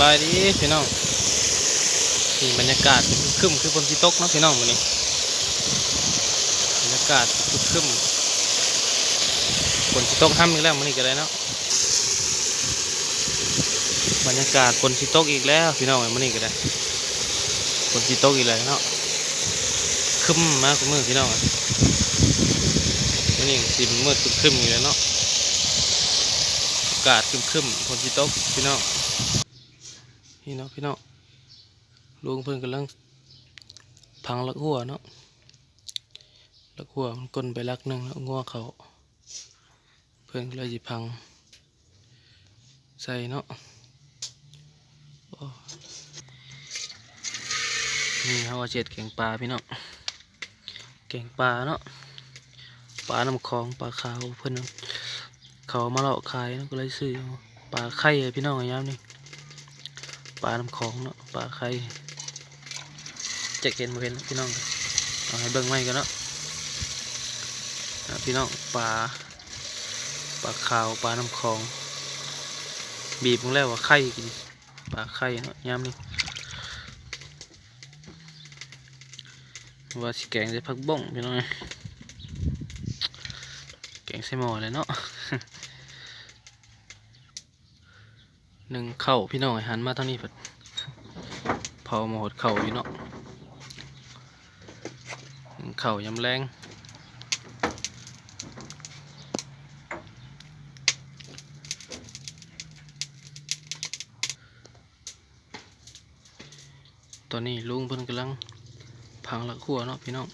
บายดีพี่น้องนี่บรรยากาศคึมคือฝนที่ตกเนาะพี่น้องมื้อนี้บรรยากาศคึมฝนที่ตกห้ำอีกแล้วมื้อนี้ก็ได้เนาะบรรยากาศฝนที่ตกอีกแล้วพี่น้องมื้อนี้ก็ได้ฝนที่ตกอีกแล้วเนาะคึมมากมือพี่น้องอะมื้อนี้สิมืดคึมๆอยู่แล้วเนาะอากาศคึมๆฝนที่ตกพี่น้อง พี่น้องพี่น้องลุงเพิ่นกำลังพังลักหัวเนาะลักหัวมันก้นไปลักหนึ่งแล้วงัวเขาเพิ่นก็เลยจิพัง ใส่เนาะนี่เขาว่าเจ็ดแกงปลาพี่น้องแกงปลาเนาะปลาน้ำคลองปลาขาวเพิ่นเอาเขามาเลาะขายเนาะก็เลยซื้อปลาไข่พี่น้องอายามนี่ ปลาน้ำของเนาะปลาไข่จะเห็นมาเห็นพี่น้องเอาให้เบิ่งไว้กันเนาะพี่น้องปลาปลาขาวปลาน้ำของ บีบลงแล้วว่าไข่กินปลาไข่เนาะยามนี้ว่าสิแกงใส่ผักบ้งพี่น้องแกงใส่หม้อเลยเนาะ หนึ่งเข่าพี่น้องหันมาเท่านี้เพิ่นเผาหมดเข่าอยู่นาะหนึ่งเข่ายำแรงตอนนี้ลุงเพิ่นกำลังพังหลักหัวเนาะพี่น้อง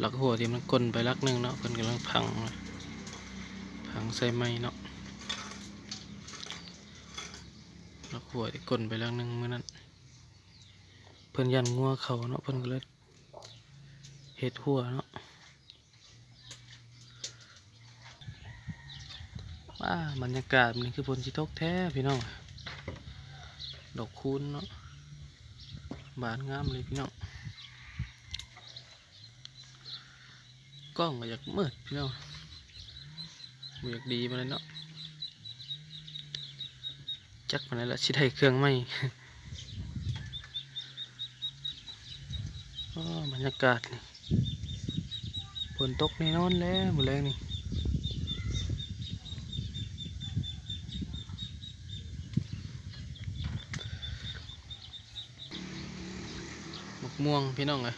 หลักหัวที่มันกลนไปลักหนึ่งเนาะเพิ่นกำลังพังพังใส่ไม้เนาะ ขัวที่กลนไปแล้วหนึงเมื้อนั้นเพิ่นยันงัวเขาเนาะเพิ่นก็เลยเฮ็ดหัวเนาะว้าบรรยากาศมันคือฝนสิตกแท้พี่น้องดอกคูณเนาะบานงามเลยพี่น้องกล้องก็อยากมืดพี่น้องอยากดีมาเลยเนาะ จักมันนั่นแหละชิได้เครื่องไหมอ้อบรรยากาศนี่ฝนตกแน่นอนแล้วหมดแรงนี่มะม่วงพี่น้องเลย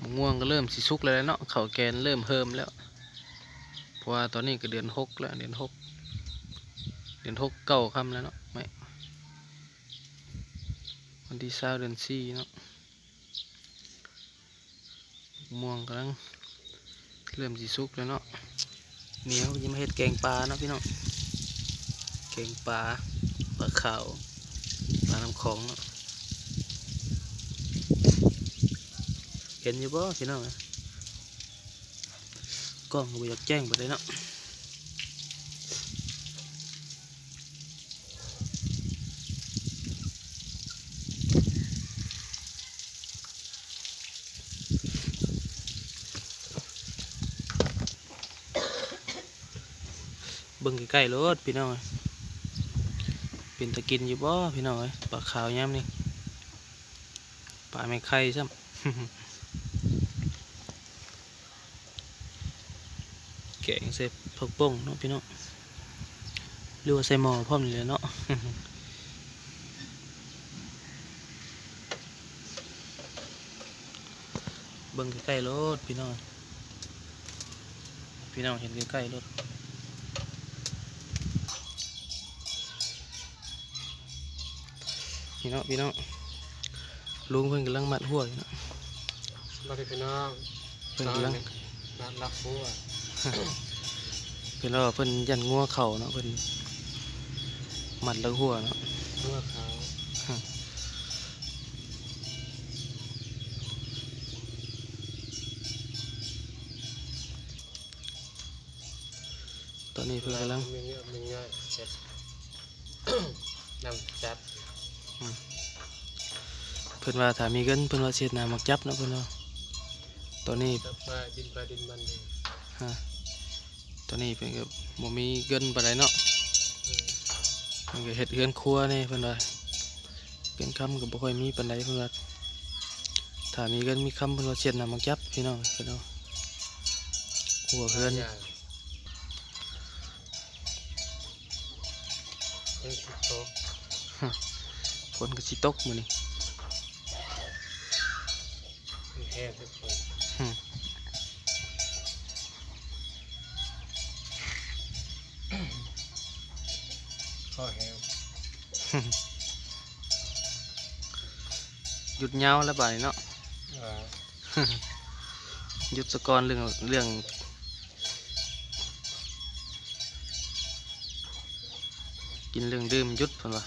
มะม่วงก็เริ่มสิสุกแล้วเนาะเขาแกนเริ่มเฮิมแล้ว เพราะว่าตอนนี้ก็เดือนหกแล้วเดือนหก เดือนหกเก้าคำแล้วเนาะไม่วันที่เศร้าเดือนสี่เนาะม่วงกำลังเริ่มสีสุกแล้วเนาะเนียวยังไมาเห็ดแกงปลาเนาะพี่น้องแกงปลาปลาขาวปลาน้ำของเนาะเห็นอยู่บ่พี่น้องอะกล้องก็บ่อยากแจ้งไปเลยเนาะ เบิ่งใกล้ๆรถพี่น้องเอ้ยเป็นตะกินอยู่บ่พี่น้องเอ้ยปลาขาวยามนี่ปลาไม่ไข่ซ้ำแกงใส่ผักป่งเนาะพี่น้องหรือว่าใส่หม้อพร้อมนี่แหละเนาะเบิ่งใกล้ๆรถพี่น้องพี่น้องเห็นใกล้ๆรถ พี่น้องพี่น้องลุงเพิ่นกำลังมัดหัวอยู่เนาะเราเป็นพี่น้องเพิ่นกำลังนัดรักบัวเพิ่นว่าเพิ่นยันงัวเข่าเนาะเพิ่นมัดแล้วหัวเนาะเมื่อเขาตอนนี้เพิ่นกำลังมีเงี้ยมีเงี้ยเช็ดนำจับ เพิ่นว่าถ้ามีเงินเพิ่นว่าเสียหน้ามักจับเนาะเพิ่นว่าตอนนี้จับมาดินไปดินมันเลยตอนนี้เพิ่นก็บ่มีเงินปานใดเนาะเออมันก็เฮ็ดเฮือนครัวนี่เพิ่นว่าเป็นคำก็บ่ค่อยมีปานใดเพิ่นว่าถ้ามีเงินมีคำเพิ่นว่าเช็ดน้ำมักจับพี่น้องเพิ่นว่าหัวเฮือนย่างเป็นสิบโต๊ะฝนก็สิตกมื้อนี้ แห้งทุกคนอืมข้อแห้งหยุดยาวแล้วบาดนี้เนาะอ่าหยุดสกอนเรื่องเรื่องกินเรื่องดื่มหยุดเพิ่นว่า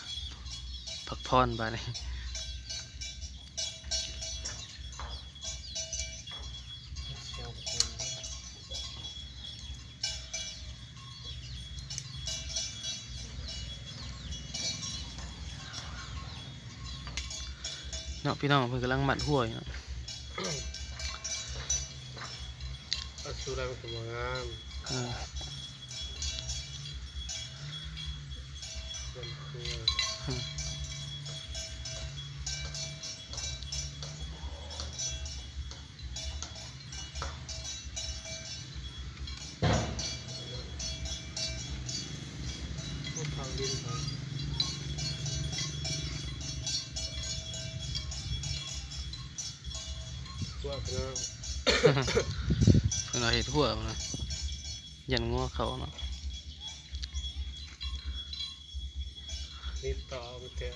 พักผ่อนบาดนี้ เนาะพี่น้องเพิ่นกำลังมัดหัวอยู่เนาะก็ชูอะไรมันก็บ่งามเออมันคือพวกทางดินทา งพวกเนเพิ่นว่าเห็ดหัวมานว่ายันงัวเขาเนาะนี่ต่อไปเตะ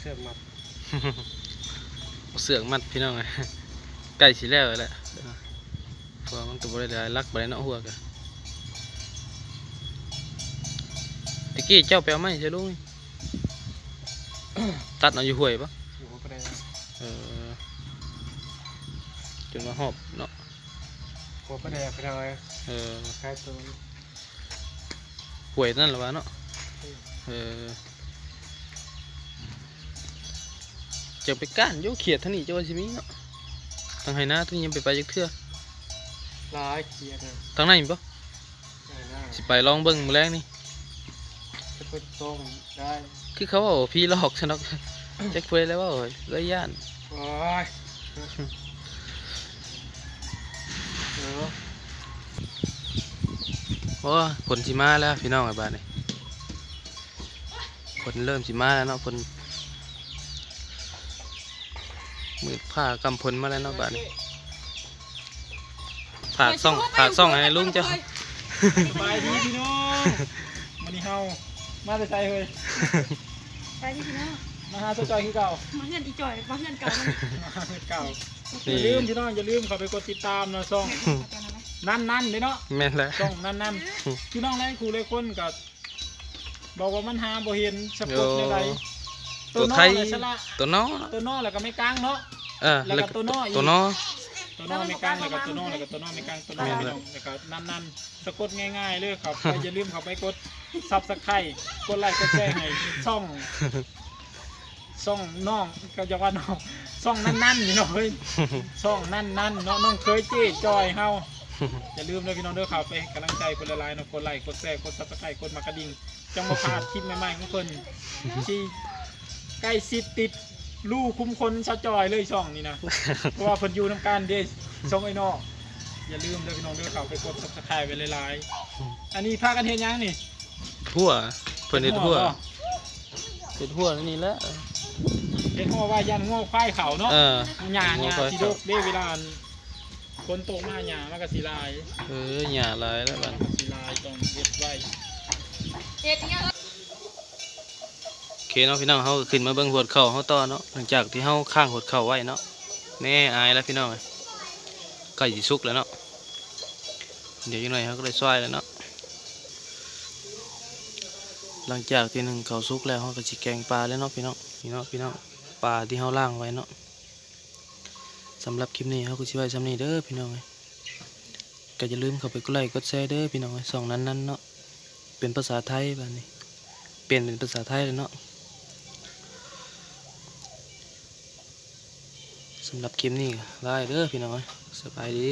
เอาเสื้อมัดเอาเสือกมัดพี่น้องไงใกล้สิแล้วแหละเพราะว่ามันก็บ่ได้หลายลักบ่ได้เนาะหัวก็ตะกี้เจ้าไปเอาไม้ใช่ลุงตัดเอาอยู่ห้วยปะอยู่ก็ได้เออจนมาหอบเนาะหัวประแดกไปหน่อยเออคล้ายตัวห้วยนั่นแหละวะเนาะเออเจะไปก้านโยเขียดท่านี่เจ้าว่าสิมีเนาะทางไหนาท่างนี้ยังไปไปจักเทื่อลายเกียร์นะทางไหนนปะได้ได้สิไปลองเบิ่งมื้อแรกนี่จะเป็นตรงได้คือเขาว่าพี่หลอกฉันเนาะจักเพื่อแล้วว่าโอ้ยเลยย่านโอ้ยเออโอ้ผลสิมาแล้วพี่น้องไอ้บ้านนี่ผลเริ่มสิมาแล้วเนาะผล มืดผ้ากำพลมาแล้วเนาะบ้านนี่ผากซ่องผากซ่องให้ลุงเจ้าสบายดีพี่น้องมันนี่เฮามาแต่ใจเฮ้ยไปที่พี่น้องมาหาตัวจอยคือเก่ามาเงินอีจ่อยมาเงินเก่ามันมาหาเพื่อนเก่าอนี่ย่าลืมพี่น้องอย่าลืมเข้าไปกดติดตามนะช่องเอาตัวนั้นไหมนั่นนั่นเลยเนาะแม่นแล้วช่องนั่นนั่นพี่น้องแรกครูเลยคนกับบอกว่ามันหาบ่เห็นสะกดในไร ตัวไทยเลยสละตัวน้อตัวนอแล้วก็ไม่กลางเนาะเออแล้วก็ตัวน้ออีกตัวน้อตัวนอไม่กลางแล้วก็ตัวนอแล้วก็ตัวนอไม่กลางตัวนอแม่นพี่เลยน้องแล้วก็นั่นนั่นสะกดง่ายๆเลยครับไปอย่าลืมเข้าไปกดซับสไครต์กดไลค์กดแชร์ให้ช่องซ่องน้องก็จะว่าน้องซ่องนั่นนั่นๆนี่เนาะเฮ้ยซ่องนั่นนั่นๆเนาะน้องเคยเจ๊จอยเฮาอย่าลืมเลยพี่น้องเด้อครับไปให้กำลังใจคนละลายเนาะกดไลค์กดแชร์กดซับสไครต์กดมากระดิ่งจังมาพลาดคลิปใหม่ๆของเพิ่นที่ ใกล้สิติดลู่คุ้มคนชาวจอยเลยช่องนี้นะ เพราะว่าเพิ่นอยู่นำกันเด้ช่องไอ้นอกอย่าลืมเลยพี่น้องเด้อครับไปกดซับสไครต์ไว้หลายๆ อันนี้พากันเฮ็ดหยังนี่ทั่วเพิ่นเฮ็ดทั่วบ่เฮ็ดทั่วนี่แหละเฮ็ดหัวว่ายันหัวควายเขาเนาะเออ หญ้าหหัวญ้าควายสีเขาดกเด้เวลาคนโตมาหญ้ามันก็สีลายเออหญ้าหลายแล้วบัดมันก็สีลายต้องเฮ็ดไว้เอ็ดเนี่ยโอ เคเนาะพี่น้องเฮาขึ้นมาเบิ่งหัวเข่าเฮาต่อเนาะหลังจากที่เฮาข้างหัวเข่าไว้เนาะแน่อายแล้วพี่น้องเอ้ยใกล้สิสุกแล้วเนาะเดี๋ยวอีกหน่อยเฮาก็ได้ซอยแล้วเนาะหลังจากที่หนึ่งเขาวสุกแล้วเขาก็สิแกงปลาแล้วเนาะพี่น้องพี่น้องพี่น้องปลาที่เขาล่างไว้เนาะสำหรับคลิปนี้เขาก็สิไว้สำนี้เด้อพี่น้องก็อย่าลืมเข้าไปกดไลค์กดแชร์เด้อพี่น้องเอ้สองนั้นนั้นเนาะเป็นภาษาไทยแบบนี้เปลี่ยนเป็นภาษาไทยเลยเนาะ สำหรับคลิปนี้ได้เด้อพี่น้อยสบายดี